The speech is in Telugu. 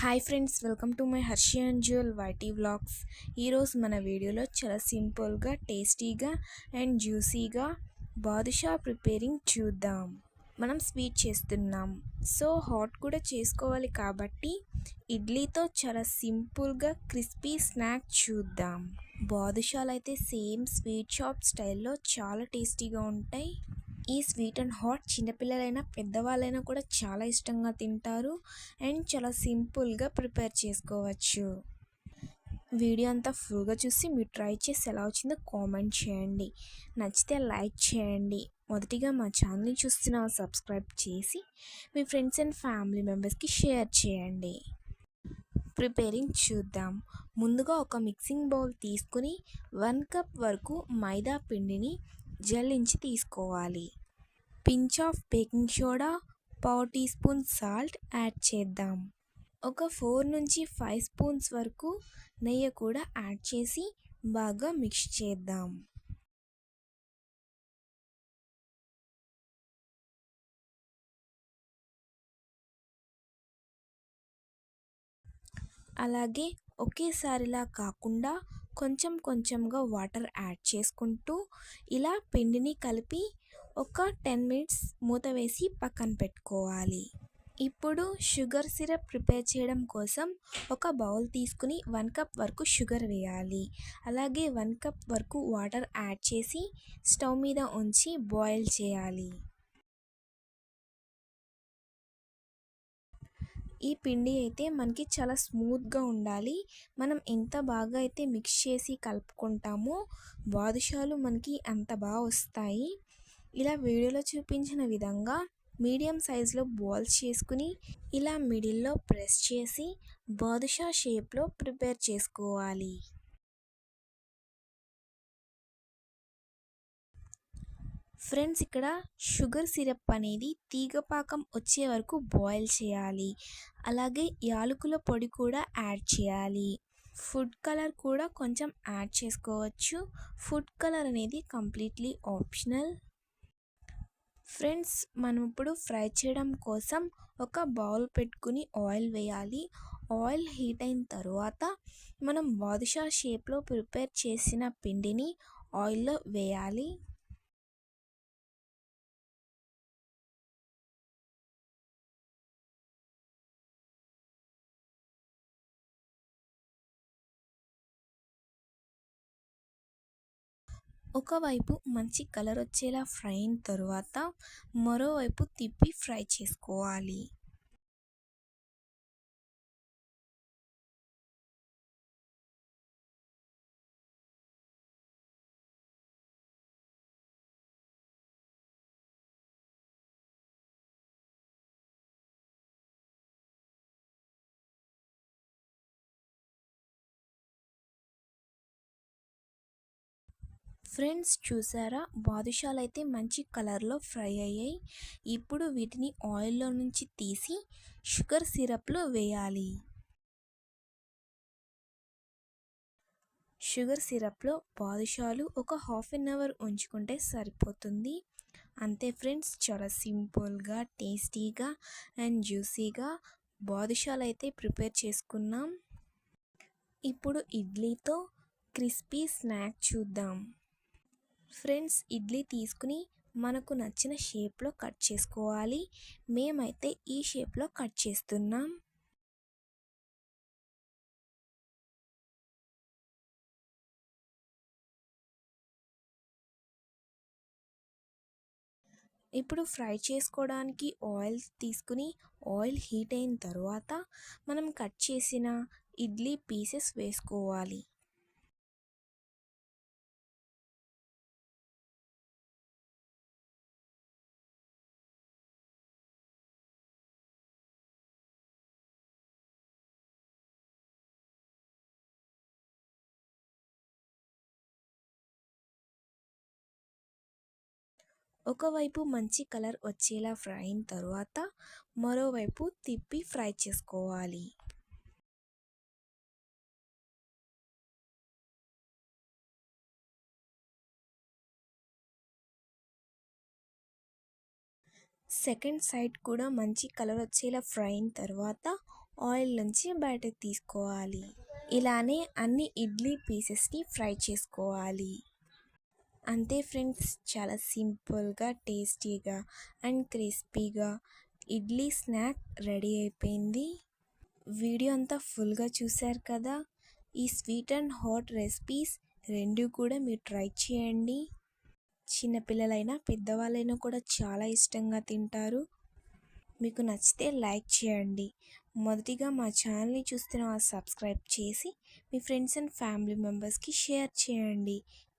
Hi friends welcome to my Harshi and jewel YT vlogs ఈరోజు మన వీడియోలో చాలా సింపుల్గా టేస్టీగా అండ్ జ్యూసీగా బాదుషా ప్రిపేరింగ్ చూద్దాం. మనం స్వీట్ చేస్తున్నాం. సో హాట్ కూడా చేసుకోవాలి కాబట్టి ఇడ్లీతో చాలా సింపుల్గా క్రిస్పీ స్నాక్ చూద్దాం. బాదుషాలు అయితే సేమ్ స్వీట్ షాప్ స్టైల్లో చాలా టేస్టీగా ఉంటాయి. ఈ స్వీట్ అండ్ హాట్ చిన్నపిల్లలైనా పెద్దవాళ్ళైనా కూడా చాలా ఇష్టంగా తింటారు అండ్ చాలా సింపుల్గా ప్రిపేర్ చేసుకోవచ్చు. వీడియో అంతా ఫుల్గా చూసి మీరు ట్రై చేసి ఎలా వచ్చిందో కామెంట్ చేయండి. నచ్చితే లైక్ చేయండి. మొదటిగా మా ఛానల్ని చూస్తున్న సబ్స్క్రైబ్ చేసి మీ ఫ్రెండ్స్ అండ్ ఫ్యామిలీ మెంబర్స్కి షేర్ చేయండి. ప్రిపేరింగ్ చూద్దాం. ముందుగా ఒక మిక్సింగ్ బౌల్ తీసుకుని వన్ కప్ వరకు మైదా పిండిని జల్లించి తీసుకోవాలి. పించ్ ఆఫ్ బేకింగ్ సోడా పావు టీ స్పూన్ సాల్ట్ యాడ్ చేద్దాం. ఒక ఫోర్ నుంచి ఫైవ్ స్పూన్స్ వరకు నెయ్యి కూడా యాడ్ చేసి బాగా మిక్స్ చేద్దాం. అలాగే ఒకేసారిలా కాకుండా కొంచెం కొంచెంగా వాటర్ యాడ్ చేసుకుంటూ ఇలా పిండిని కలిపి ఒక టెన్ మినిట్స్ మూత వేసి పక్కన పెట్టుకోవాలి. ఇప్పుడు షుగర్ సిరప్ ప్రిపేర్ చేయడం కోసం ఒక బౌల్ తీసుకుని వన్ కప్ వరకు షుగర్ వేయాలి. అలాగే వన్ కప్ వరకు వాటర్ యాడ్ చేసి స్టవ్ మీద ఉంచి బాయిల్ చేయాలి. ఈ పిండి అయితే మనకి చాలా స్మూత్గా ఉండాలి. మనం ఎంత బాగా అయితే మిక్స్ చేసి కలుపుకుంటామో బాదుషాలు మనకి అంత బాగా వస్తాయి. ఇలా వీడియోలో చూపించిన విధంగా మీడియం సైజులో బాల్స్ చేసుకుని ఇలా మిడిల్లో ప్రెస్ చేసి బాదుషా షేప్లో ప్రిపేర్ చేసుకోవాలి. ఫ్రెండ్స్ ఇక్కడ షుగర్ సిరప్ అనేది తీగపాకం వచ్చే వరకు బాయిల్ చేయాలి. అలాగే యాలకుల పొడి కూడా యాడ్ చేయాలి. ఫుడ్ కలర్ కూడా కొంచెం యాడ్ చేసుకోవచ్చు. ఫుడ్ కలర్ అనేది కంప్లీట్లీ ఆప్షనల్. ఫ్రెండ్స్ మనం ఇప్పుడు ఫ్రై చేయడం కోసం ఒక బౌల్ పెట్టుకుని ఆయిల్ వేయాలి. ఆయిల్ హీట్ అయిన తర్వాత మనం బాదుషా షేప్లో ప్రిపేర్ చేసిన పిండిని ఆయిల్లో వేయాలి. ఒకవైపు మంచి కలర్ వచ్చేలా ఫ్రై అయిన తరువాత మరోవైపు తిప్పి ఫ్రై చేసుకోవాలి. ఫ్రెండ్స్ చూసారా? బాదుషాలు అయితే మంచి కలర్లో ఫ్రై అయ్యాయి. ఇప్పుడు వీటిని ఆయిల్లో నుంచి తీసి షుగర్ సిరప్లో వేయాలి. షుగర్ సిరప్లో బాదుషాలు ఒక హాఫ్ అన్ అవర్ ఉంచుకుంటే సరిపోతుంది. అంతే ఫ్రెండ్స్ చాలా సింపుల్గా టేస్టీగా అండ్ జ్యూసీగా బాదుషాలు అయితే ప్రిపేర్ చేసుకున్నాం. ఇప్పుడు ఇడ్లీతో క్రిస్పీ స్నాక్ చూద్దాం. ఫ్రెండ్స్ ఇడ్లీ తీసుకుని మనకు నచ్చిన షేప్లో కట్ చేసుకోవాలి. మేమైతే ఈ షేప్లో కట్ చేస్తున్నాం. ఇప్పుడు ఫ్రై చేసుకోవడానికి ఆయిల్ తీసుకుని ఆయిల్ హీట్ అయిన తర్వాత మనం కట్ చేసిన ఇడ్లీ పీసెస్ వేసుకోవాలి. ఒకవైపు మంచి కలర్ వచ్చేలా ఫ్రై అయిన తర్వాత మరోవైపు తిప్పి ఫ్రై చేసుకోవాలి. సెకండ్ సైడ్ కూడా మంచి కలర్ వచ్చేలా ఫ్రై అయిన తర్వాత ఆయిల్ నుంచి బయటకు తీసుకోవాలి. ఇలానే అన్ని ఇడ్లీ పీసెస్ని ఫ్రై చేసుకోవాలి. అంతే ఫ్రెండ్స్ చాలా సింపుల్గా టేస్టీగా అండ్ క్రిస్పీగా ఇడ్లీ స్నాక్ రెడీ అయిపోయింది. వీడియో అంతా ఫుల్గా చూశారు కదా? ఈ స్వీట్ అండ్ హాట్ రెసిపీస్ రెండు కూడా మీరు ట్రై చేయండి. చిన్నపిల్లలైనా పెద్దవాళ్ళైనా కూడా చాలా ఇష్టంగా తింటారు. మీకు నచ్చితే లైక్ చేయండి. మొదటిగా మా ఛానల్ని చూస్తున్న వాళ్ళు సబ్స్క్రైబ్ చేసి మీ ఫ్రెండ్స్ అండ్ ఫ్యామిలీ మెంబర్స్కి షేర్ చేయండి.